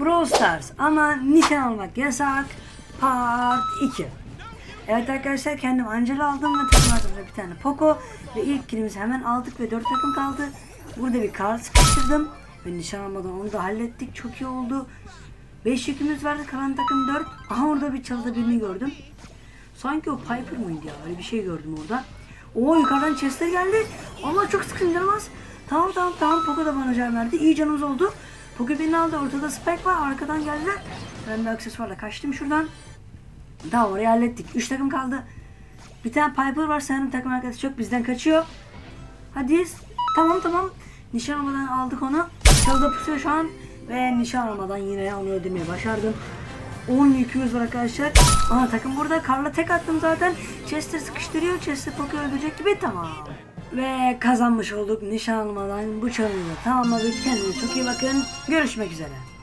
Brawl Stars ama nişan almak yasak. Part 2. Evet arkadaşlar kendim Angela aldım ve takım arkadaşımda bir tane Poco ve ilk kilimizi hemen aldık ve 4 takım kaldı. Burada bir kart sıkıştırdım ve nişan almadan onu da hallettik. Çok iyi oldu. 5 yükümüz vardı kalan takım 4. Aha orada bir çalıda birini gördüm. Sanki o Piper mıydı ya? Öyle bir şey gördüm orada. Oo yukarıdan Chester geldi. Allah çok sıkıntılmaz. Tamam tamam tamam Poco da bana can verdi. İyi canımız oldu. Poco beni aldı. Ortada Spike var. Arkadan geldiler. Ben de aksesuarla kaçtım şuradan. Tamam orayı hallettik. 3 takım kaldı. Bir tane Piper var. Sanırım takım arkadaşı yok. Bizden kaçıyor. Hadi. Tamam tamam. Nişan almadan aldık onu. Çalıda pusuyor şu an. Ve nişan almadan yine onu ödemeyi başardım. 10 yükümüz var arkadaşlar. Aha takım burada. Karla tek attım zaten. Chester sıkıştırıyor. Chester Poker öldürecek gibi tamam. Ve kazanmış olduk nişan almadan bu challenge'ı tamamladık. Kendinize çok iyi bakın. Görüşmek üzere.